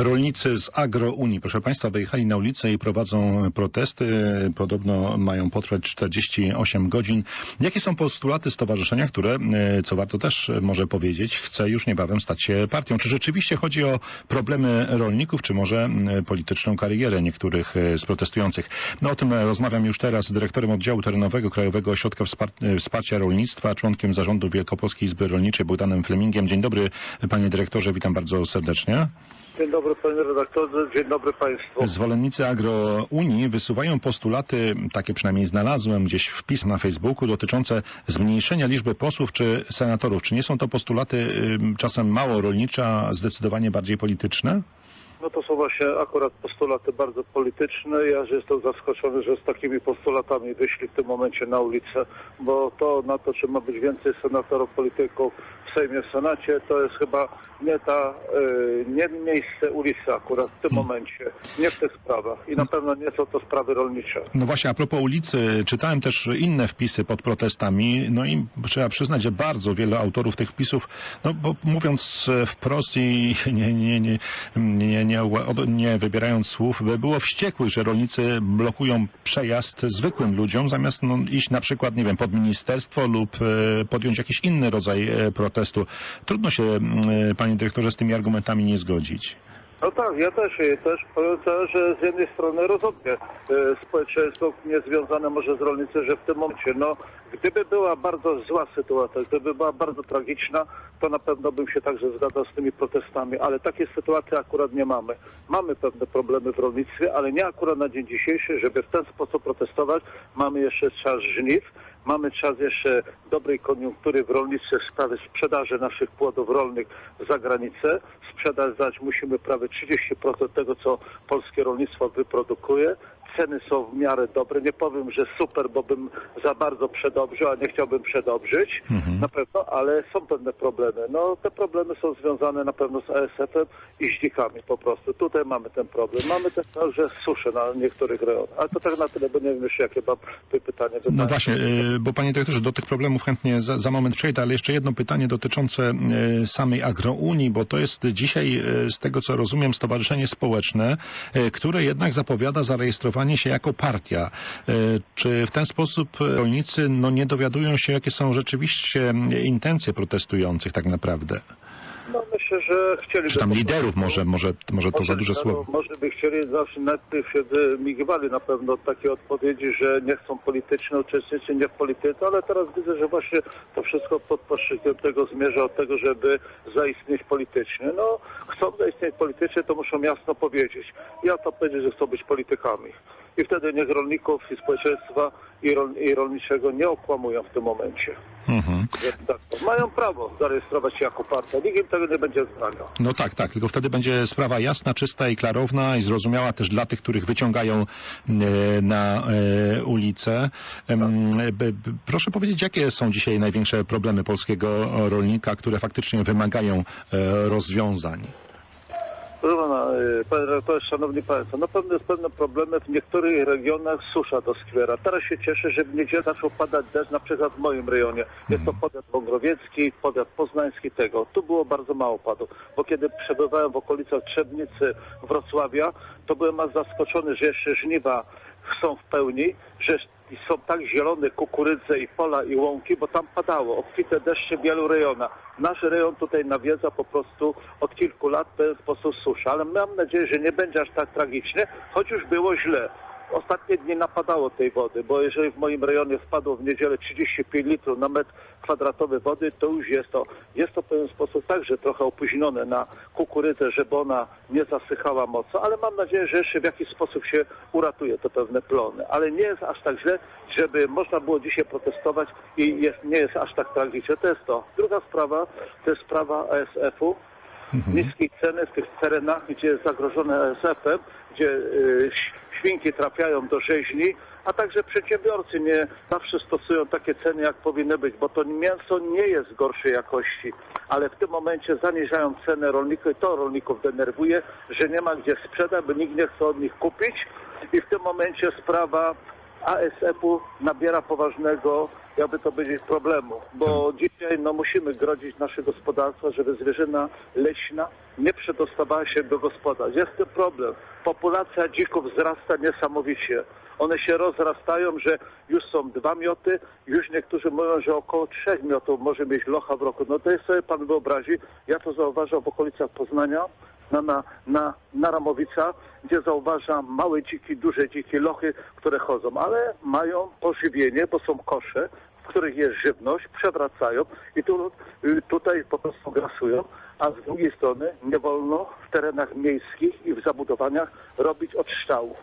Rolnicy z AgroUnii, proszę Państwa, wyjechali na ulicę i prowadzą protesty. Podobno mają potrwać 48 godzin. Jakie są postulaty stowarzyszenia, które, e, co warto też może powiedzieć, chce już niebawem stać się partią? Czy rzeczywiście chodzi o problemy rolników, czy może polityczną karierę niektórych e, z protestujących? No o tym rozmawiam już teraz z dyrektorem oddziału terenowego Krajowego Ośrodka Wspar- e, Wsparcia Rolnictwa, członkiem zarządu Wielkopolskiej Izby Rolniczej Bogdanem Flemingiem. Dzień dobry, panie dyrektorze, witam bardzo serdecznie. Dzień dobry panie redaktorze, dzień dobry państwu. Zwolennicy AgroUnii wysuwają postulaty, takie przynajmniej znalazłem gdzieś wpis na Facebooku, dotyczące zmniejszenia liczby posłów czy senatorów. Czy nie są to postulaty czasem mało rolnicze, a zdecydowanie bardziej polityczne? No to są właśnie akurat postulaty bardzo polityczne. Ja jestem zaskoczony, że z takimi postulatami wyszli w tym momencie na ulicę, bo to na to, czy ma być więcej senatorów, polityków w Sejmie, w Senacie, to jest chyba nie ta, y, nie miejsce ulicy akurat w tym momencie, nie w tych sprawach. I na pewno nie są to sprawy rolnicze. No właśnie, a propos ulicy, czytałem też inne wpisy pod protestami, no i trzeba przyznać, że bardzo wiele autorów tych wpisów, no bo mówiąc wprost i nie, nie, nie, nie, nie, nie wybierając słów, by było wściekłych, że rolnicy blokują przejazd zwykłym ludziom, zamiast no, iść na przykład, nie wiem, pod ministerstwo lub e, podjąć jakiś inny rodzaj e, protestu. Trudno się, m, e, panie dyrektorze, z tymi argumentami nie zgodzić. No tak, ja też, też powiem że z jednej strony rozumiem e, społeczeństwo niezwiązane może z rolnicy, że w tym momencie, no gdyby była bardzo zła sytuacja, gdyby była bardzo tragiczna, to na pewno bym się także zgadzał z tymi protestami, ale takiej sytuacji akurat nie mamy. Mamy pewne problemy w rolnictwie, ale nie akurat na dzień dzisiejszy, żeby w ten sposób protestować. Mamy jeszcze czas żniw, mamy czas jeszcze dobrej koniunktury w rolnictwie w sprawie sprzedaży naszych płodów rolnych za granicę. Sprzedaż dać musimy prawie 30% tego, co polskie rolnictwo wyprodukuje. Ceny są w miarę dobre. Nie powiem, że super, bo bym za bardzo przedobrzył, a nie chciałbym przedobrzyć na pewno, ale są pewne problemy. No te problemy są związane na pewno z ASF-em i ździkami po prostu. Tutaj mamy ten problem. Mamy też także suszę na niektórych rejonach. Ale to tak na tyle, bo nie wiem jeszcze jakie mam pytanie. No właśnie, y, bo panie dyrektorze, do tych problemów chętnie za, za moment przejdę, ale jeszcze jedno pytanie dotyczące y, samej AgroUnii, bo to jest dzisiaj, y, z tego co rozumiem, stowarzyszenie społeczne, które jednak zapowiada zarejestrowanie się jako partia. Y, Czy w ten sposób rolnicy no, nie dowiadują się, jakie są rzeczywiście intencje protestujących tak naprawdę? No myślę, że chcieliby... Czy tam liderów może, może, może to za duże no, słowo? Może by chcieli zawsze najpierw się migowali na pewno od takiej odpowiedzi, że nie chcą polityczne uczestniczyć, nie w polityce, ale teraz widzę, że właśnie to wszystko pod płaszczykiem tego zmierza od tego, żeby zaistnieć politycznie. No, chcą zaistnieć politycznie, to muszą jasno powiedzieć. Ja to powiedzieć, że chcą być politykami. I wtedy niech rolników i społeczeństwa i, rol, i rolniczego nie okłamują w tym momencie. Mhm. Tak, mają prawo zarejestrować się jako partia. Nikt im tego nie będzie zbraniał. No tak, tak, tylko wtedy będzie sprawa jasna, czysta i klarowna i zrozumiała też dla tych, których wyciągają e, na e, ulicę. B- Proszę powiedzieć, jakie są dzisiaj największe problemy polskiego rolnika, które faktycznie wymagają e, rozwiązań? Proszę pana, y, panie redaktorze, szanowni państwo, na pewno jest pewne problemy w niektórych regionach susza doskwiera. Teraz się cieszę, że w niedzielę zaczął padać deszcz, na przykład w moim rejonie. Jest to powiat wągrowiecki, powiat poznański tego. Tu było bardzo mało padów, bo kiedy przebywałem w okolicach Trzebnicy, Wrocławia, to byłem aż zaskoczony, że jeszcze żniwa są w pełni, że i są tak zielone kukurydze i pola i łąki, bo tam padało obfite deszcze w wielu rejonach. Nasz rejon tutaj nawiedza po prostu od kilku lat w ten sposób susza, ale mam nadzieję, że nie będzie aż tak tragicznie, choć już było źle. Ostatnie dni napadało tej wody, bo jeżeli w moim rejonie wpadło w niedzielę 35 litrów na metr kwadratowy wody, to już jest to, jest to w pewien sposób także trochę opóźnione na kukurydzę, żeby ona nie zasychała mocno, ale mam nadzieję, że jeszcze w jakiś sposób się uratuje te pewne plony. Ale nie jest aż tak źle, żeby można było dzisiaj protestować i jest, nie jest aż tak tragicznie. To jest to. Druga sprawa, to jest sprawa ASF-u niskiej ceny w tych terenach, gdzie jest zagrożone ASF-em, gdzie y, ś- świnki trafiają do rzeźni, a także przedsiębiorcy nie zawsze stosują takie ceny, jak powinny być, bo to mięso nie jest gorszej jakości, ale w tym momencie zaniżają cenę rolników i to rolników denerwuje, że nie ma gdzie sprzedać, bo nikt nie chce od nich kupić. I w tym momencie sprawa ASF-u nabiera poważnego, jakby to powiedzieć, problemu, bo dzisiaj no, musimy grodzić nasze gospodarstwa, żeby zwierzyna leśna nie przedostawała się do gospodarstw. Jest ten problem. Populacja dzików wzrasta niesamowicie. One się rozrastają, że już są dwa mioty, już niektórzy mówią, że około trzech miotów może mieć locha w roku. No to jest sobie pan wyobrazi, ja to zauważam w okolicach Poznania, na, na, na, na Ramowica, gdzie zauważam małe dziki, duże dziki, lochy, które chodzą, ale mają pożywienie, bo są kosze, w których jest żywność, przewracają i tu, y, tutaj po prostu grasują, a z drugiej strony nie wolno w terenach miejskich i w zabudowaniach robić odstrzałów.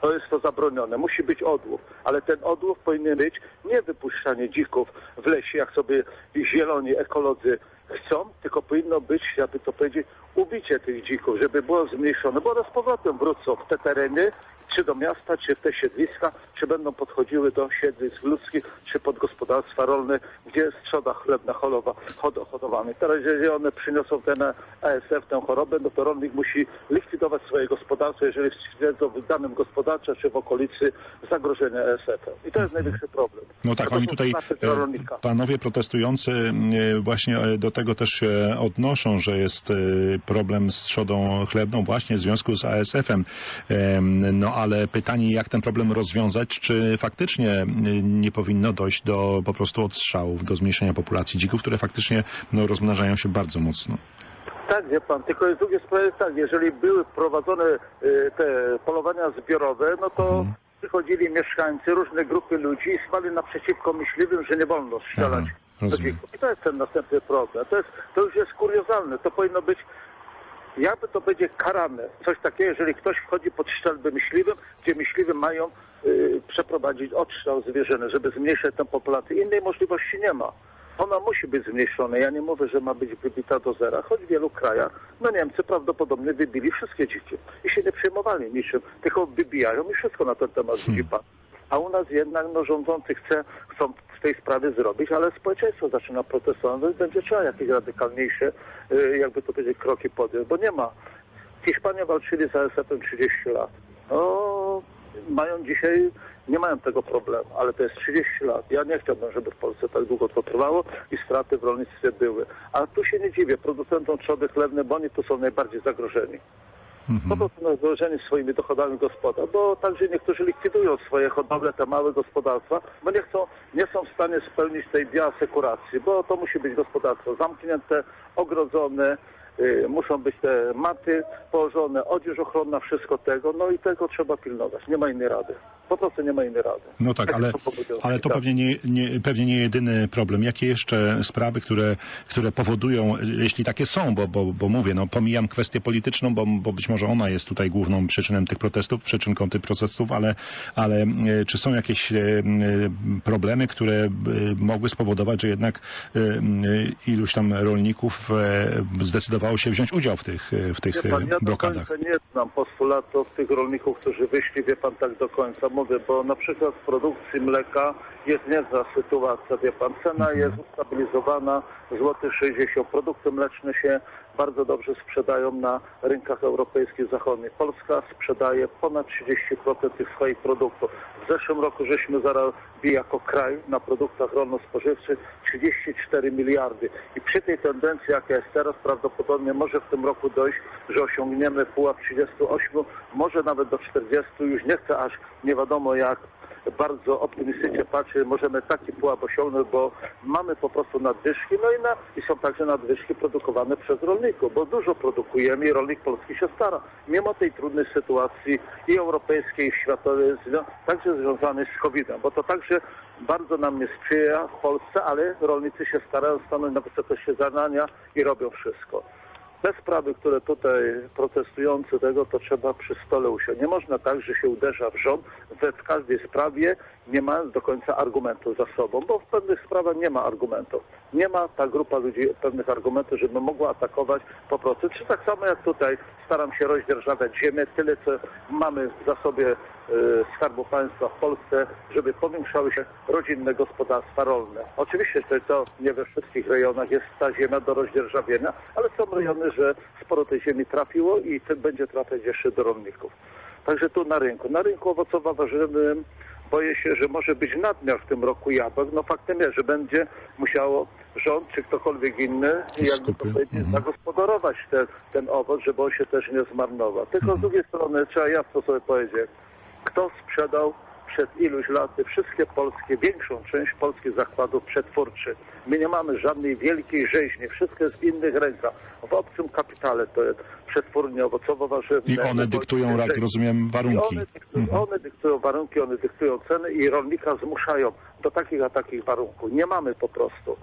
To jest to zabronione. Musi być odłów, ale ten odłów powinien być nie wypuszczanie dzików w lesie, jak sobie zieloni ekolodzy chcą, tylko powinno być, jakby to powiedzieć, ubicie tych dzików, żeby było zmniejszone, bo one z powrotem wrócą w te tereny, czy do miasta, czy w te siedliska, czy będą podchodziły do siedlisk ludzkich, czy pod gospodarstwa rolne, gdzie jest trzoda chlebna holowa, hod, hodowana. Teraz, jeżeli one przyniosą ten ASF, tę chorobę, no to rolnik musi likwidować swoje gospodarstwo, jeżeli stwierdzą w danym gospodarstwie, czy w okolicy zagrożenia ASF-em. I to jest największy problem. No tak, oni tutaj, e, panowie protestujący e, właśnie e, do tego też się odnoszą, że jest e, problem z trzodą chlebną właśnie w związku z ASF-em. Em, No ale pytanie, jak ten problem rozwiązać, czy faktycznie e, nie powinno dojść do po prostu odstrzałów, do zmniejszenia populacji dzików, które faktycznie no, rozmnażają się bardzo mocno. Tak, wie pan, tylko z drugiej strony tak, jeżeli były prowadzone y, te polowania zbiorowe, no to przychodzili mieszkańcy, różne grupy ludzi i stali naprzeciwko myśliwym, że nie wolno strzelać do rozumiem. I to jest ten następny problem. To, jest, to już jest kuriozalne. To powinno być, jakby to będzie karane. Coś takiego, jeżeli ktoś wchodzi pod strzelbę myśliwym, gdzie myśliwy mają y, przeprowadzić odstrzał zwierzyny, żeby zmniejszyć tę populację. Innej możliwości nie ma. Ona musi być zmniejszona. Ja nie mówię, że ma być wybita do zera, choć w wielu krajach, no Niemcy prawdopodobnie wybili wszystkie dziki i się nie przejmowali niczym, tylko wybijają i wszystko na ten temat widzi pan. A u nas jednak no, rządzący chce, chcą w tej sprawie zrobić, ale społeczeństwo zaczyna protestować, więc będzie trzeba jakieś radykalniejsze, y, jakby to powiedzieć, kroki podjąć, bo nie ma. Hiszpanie walczyli z ASF-em 30 lat. No, mają dzisiaj, nie mają tego problemu, ale to jest 30 lat. Ja nie chciałbym, żeby w Polsce tak długo to trwało i straty w rolnictwie były. A tu się nie dziwię, producentom trzody chlebnej, bo oni tu są najbardziej zagrożeni. Po prostu zagrożeni swoimi dochodami gospodarstw, bo także niektórzy likwidują swoje hodowle, te małe gospodarstwa, bo nie chcą, nie są w stanie spełnić tej bioasekuracji, bo to musi być gospodarstwo zamknięte, ogrodzone, y, muszą być te maty położone, odzież ochronna, wszystko tego, no i tego trzeba pilnować. Nie ma innej rady. Po prostu nie ma innej rady. No tak, Takie ale, obowiązki, ale to tak. pewnie nie, nie, pewnie nie jedyny problem. Jakie jeszcze sprawy, które, które powodują, jeśli takie są, bo, bo, bo mówię, no pomijam kwestię polityczną, bo, bo być może ona jest tutaj główną przyczyną tych protestów, przyczynką tych protestów, ale, ale e, czy są jakieś e, problemy, które e, mogły spowodować, że jednak iluś tam rolników zdecydowało się wziąć udział w tych, w tych Wie pan, ja do blokadach? końca nie znam postulatów tych rolników, którzy wyszli, wie pan, tak do końca mówię, bo na przykład w produkcji mleka jest niezła sytuacja, wie pan, cena jest ustabilizowana, złoty 60, produkty mleczne się bardzo dobrze sprzedają na rynkach europejskich zachodnich. Polska sprzedaje ponad 30% tych swoich produktów. W zeszłym roku żeśmy zarobili jako kraj na produktach rolno-spożywczych 34 miliardy. I przy tej tendencji, jaka jest teraz, prawdopodobnie może w tym roku dojść, że osiągniemy pułap 38, może nawet do 40. Już nie chcę aż nie wiadomo jak bardzo optymistycznie patrzę, możemy taki pułap osiągnąć, bo mamy po prostu nadwyżki, no i, na, i są także nadwyżki produkowane przez rolników, bo dużo produkujemy i rolnik polski się stara. Mimo tej trudnej sytuacji i europejskiej, i światowej, także związanej z COVID-em, bo to także bardzo nam nie sprzyja w Polsce, ale rolnicy się starają stanąć na wysokości zadania i robią wszystko. Te sprawy, które tutaj protestujący tego, to trzeba przy stole usiąść. Nie można tak, że się uderza w rząd we w każdej sprawie, nie mając do końca argumentów za sobą, bo w pewnych sprawach nie ma argumentów. Nie ma ta grupa ludzi pewnych argumentów, żeby mogła atakować po prostu. Czy tak samo jak tutaj staram się rozdzierżawiać ziemię, tyle co mamy w zasobie e, Skarbu Państwa w Polsce, żeby powiększały się rodzinne gospodarstwa rolne. Oczywiście to, to nie we wszystkich rejonach jest ta ziemia do rozdzierżawienia, ale są rejony, że sporo tej ziemi trafiło i będzie trafiać jeszcze do rolników. Także tu na rynku. Na rynku owocowo-warzywnym boję się, że może być nadmiar w tym roku jabłek. No faktem jest, że będzie musiało rząd czy ktokolwiek inny, jakby to powiedzieć, Mhm. zagospodarować ten, ten owoc, żeby on się też nie zmarnował. Tylko Mhm. z drugiej strony trzeba jasno sobie powiedzieć, kto sprzedał przed iluś laty wszystkie polskie, większą część polskich zakładów przetwórczych. My nie mamy żadnej wielkiej rzeźni, wszystko jest w innych rękach. W obcym kapitale to jest przetwórnie owocowo-warzywne. I one dyktują, jak rozumiem, warunki. One, dyktują, one dyktują warunki, one dyktują ceny i rolnika zmuszają do takich a takich warunków. Nie mamy po prostu.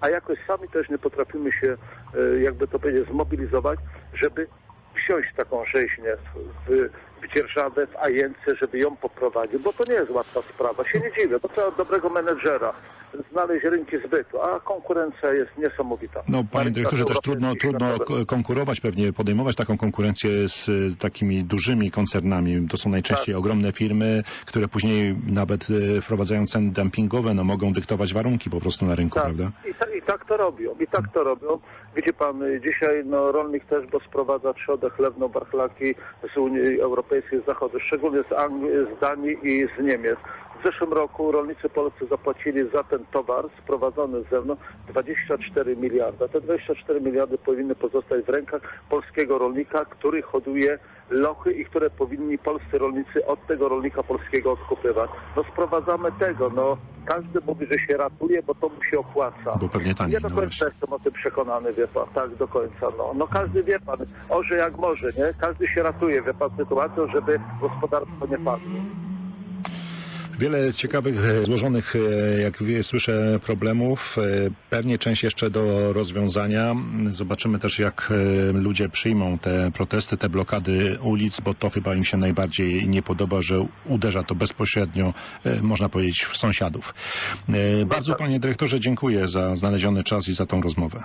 A jakoś sami też nie potrafimy się, e, jakby to powiedzieć, zmobilizować, żeby wsiąść taką rzeźnię w, w dzierżawę, w ajence, żeby ją poprowadzić, bo to nie jest łatwa sprawa. Się nie dziwię, bo trzeba dobrego menedżera, znaleźć rynki zbytu, a konkurencja jest niesamowita. No, panie dyrektorze, też trudno, trudno konkurować, pewnie podejmować taką konkurencję z takimi dużymi koncernami. To są najczęściej Tak. ogromne firmy, które później nawet y, wprowadzają ceny dumpingowe, no mogą dyktować warunki po prostu na rynku, Tak, prawda? i, ta, i tak to robią, i tak to robią. Widzi pan, y, dzisiaj no, rolnik też, bo sprowadza trzodę chlewną, barchlaki z Unii Europejskiej, z Zachodu, szczególnie z, Anglii, z Danii i z Niemiec. W zeszłym roku rolnicy polscy zapłacili za ten towar sprowadzony z zewnątrz 24 miliarda. Te 24 miliardy powinny pozostać w rękach polskiego rolnika, który hoduje lochy i które powinni polscy rolnicy od tego rolnika polskiego odkupywać. No sprowadzamy tego, no każdy mówi, że się ratuje, bo to mu się opłaca. Bo pewnie taniej, Nie do no końca właśnie. jestem o tym przekonany, wie pan, tak do końca. No, no każdy wie pan, orze jak może, nie? Każdy się ratuje, wie pan, sytuacją, żeby gospodarstwo nie padło. Wiele ciekawych, e, złożonych, e, jak słyszę, problemów. E, Pewnie część jeszcze do rozwiązania. Zobaczymy też, jak ludzie przyjmą te protesty, te blokady ulic, bo to chyba im się najbardziej nie podoba, że uderza to bezpośrednio, można powiedzieć, w sąsiadów. Bardzo, panie dyrektorze, dziękuję za znaleziony czas i za tą rozmowę.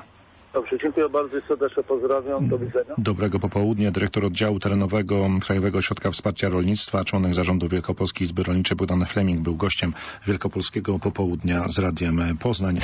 Dobrze, dziękuję bardzo i serdecznie pozdrawiam. Do widzenia. Dobrego popołudnia. Dyrektor oddziału terenowego Krajowego Ośrodka Wsparcia Rolnictwa, członek zarządu Wielkopolskiej Izby Rolniczej Bogdan Fleming był gościem Wielkopolskiego Popołudnia z Radiem Poznań.